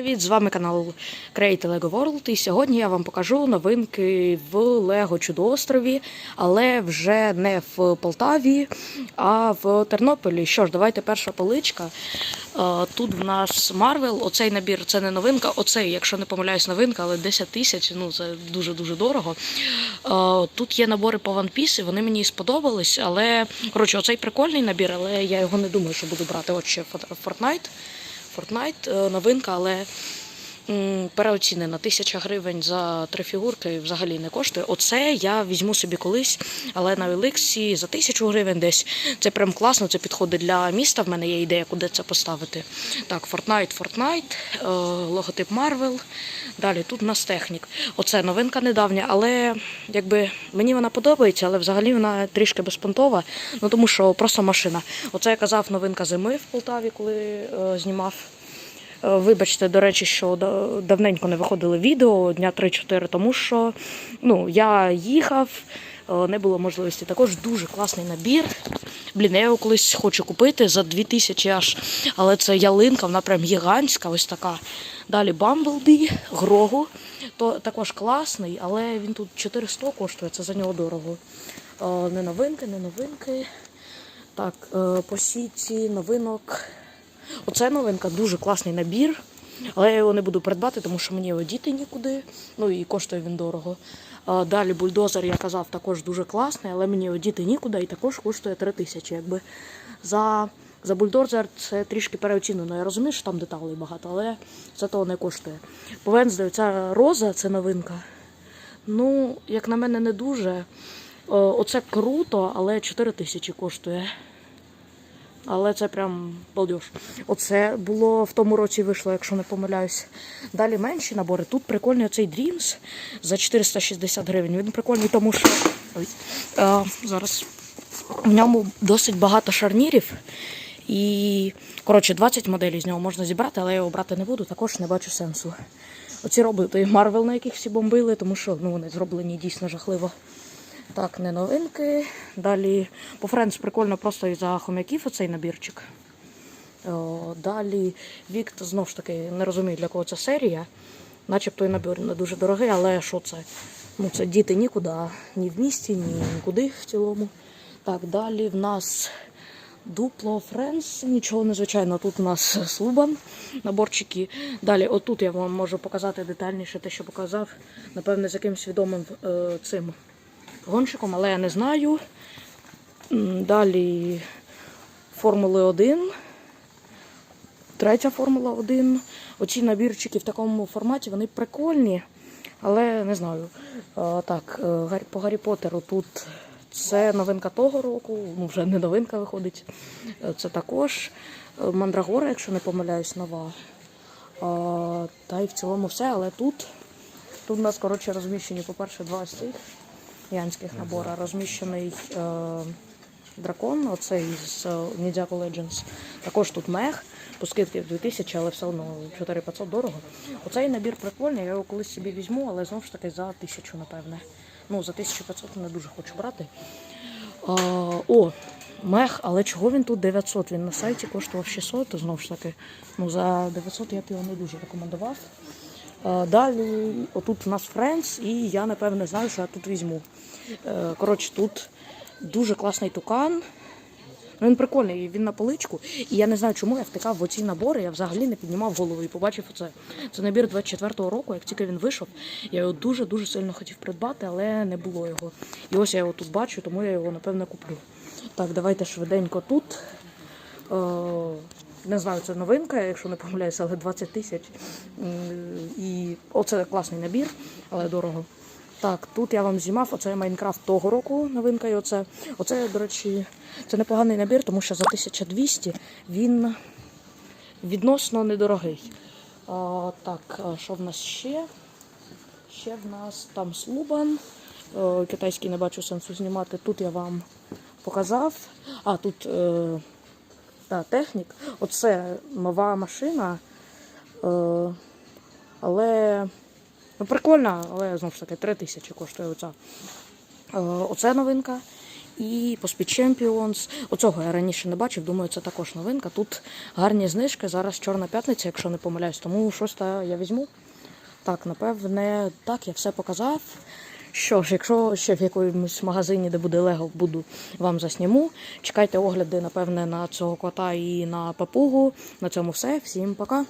Привіт, з вами канал Create Lego World. І сьогодні я вам покажу новинки в Лего Чудоострові, але вже не в Полтаві, а в Тернополі. Що ж, давайте перша поличка. Е, Тут в нас Marvel, оцей набір це не новинка. Оцей, якщо не помиляюсь, новинка, але 10 тисяч, ну це дуже-дуже дорого. Е, Тут є набори по One Piece, вони мені сподобались, але коротше, оцей прикольний набір, але я його не думаю, що буду брати. От ще Fortnite. Fortnite е, новинка, але переоцінена. Тисяча гривень за три фігурки взагалі не коштує. Оце я візьму собі колись, але на Еликсі за тисячу гривень десь. Це прям класно, це підходить для міста. В мене є ідея, куди це поставити. Так, Fortnite, Fortnite, е, логотип Marvel. Далі тут у нас технік. Оце новинка недавня, але якби мені вона подобається, але взагалі вона трішки безпонтова. Ну тому що просто машина. Оце я казав новинка зими в Полтаві, коли е, знімав. Е, Вибачте, до речі, що давненько не виходили відео дня 3-4, тому що ну, я їхав, е, не було можливості. Також дуже класний набір. Блін, я його колись хочу купити за 2000 аж. Але це ялинка, вона прям гігантська, ось така. Далі Бамблбі, Грогу. То також класний, але він тут 400 коштує, це за нього дорого. Е, Не новинки, не новинки. Так, по сіті новинок. Оце новинка, дуже класний набір. Але я його не буду придбати, тому що мені його діти нікуди. Ну і коштує він дорого. Далі бульдозер, я казав, також дуже класний, але мені його діти нікуди і також коштує 3 тисячі. Якби за, за бульдозер це трішки переоцінено. Я розумію, що там деталей багато, але це того не коштує. По ця роза, це новинка. Ну, як на мене, не дуже. Е, Оце круто, але 4 тисячі коштує. Але це прям балдеж. Оце було в тому році вийшло, якщо не помиляюсь. Далі менші набори. Тут прикольний оцей Dreams за 460 гривень. Він прикольний, тому що Ой. Е, зараз в ньому досить багато шарнірів. І, коротше, 20 моделей з нього можна зібрати, але я його брати не буду, також не бачу сенсу. Оці роботи Марвел, на яких всі бомбили, тому що ну, вони зроблені дійсно жахливо. Так, не новинки. Далі по Френдс прикольно просто із-за хом'яків оцей набірчик. О, далі Вікт, знову ж таки, не розумію, для кого це серія. Начебто і набір не дуже дорогий, але що це? Ну, це діти нікуди, ні в місті, ні нікуди в цілому. Так, далі в нас Дупло Френс, нічого незвичайного. Тут у нас слубан, наборчики. Далі, отут я вам можу показати детальніше те, що показав. Напевне, з якимсь відомим е, цим гонщиком, але я не знаю. Далі Формули 1. Третя Формула 1. Оці набірчики в такому форматі, вони прикольні, але не знаю. Так, е, по Гаррі Поттеру тут це новинка того року, ну вже не новинка виходить. Е, Це також Е, Мандрагора, якщо не помиляюсь, нова. Та й в цілому все, але тут, тут у нас коротше, розміщені, по-перше, два ось цих янських набора. Розміщений е, дракон, оцей з е, Ninjago Legends. Також тут мех, по скидці 2000, але все одно 4500 дорого. Оцей набір прикольний, я його колись собі візьму, але знову ж таки за 1000, напевне. Ну, за 1500 не дуже хочу брати. А, о, мех, але чого він тут 900? Він на сайті коштував 600, знову ж таки, ну за 900 я б його не дуже рекомендував. А, Далі, отут у нас Френс, і я напевне знаю, що я тут візьму. Е, Коротше, тут дуже класний тукан. Ну, він прикольний, він на поличку. І я не знаю, чому я втикав в оці набори. Я взагалі не піднімав голову і побачив оце. Це набір 24-го року, як тільки він вийшов. Я його дуже-дуже сильно хотів придбати, але не було його. І ось я його тут бачу, тому я його напевне куплю. Так, давайте швиденько тут. Не знаю, це новинка, якщо не помиляюся, але 20 тисяч. І оце класний набір, але дорого. Так, тут я вам знімав, оце Майнкрафт того року новинка. І оце, оце, до речі, це непоганий набір, тому що за 1200 він відносно недорогий. А, так, що в нас ще? Ще в нас там Слубан. Е, Китайський не бачу сенсу знімати. Тут я вам показав. А, тут е, та, технік. Оце нова машина. Е, але ну, прикольна, але знову ж таки 3 тисячі коштує оця. Е, оце новинка. і по Speed Champions. Оцього я раніше не бачив, думаю, це також новинка. Тут гарні знижки. Зараз Чорна п'ятниця, якщо не помиляюсь, тому щось я візьму. Так, напевне, так, я все показав. Що ж, якщо ще в якомусь магазині, де буде Лего, буду вам засніму. Чекайте огляди, напевне, на цього кота і на папугу. На цьому все. Всім пока.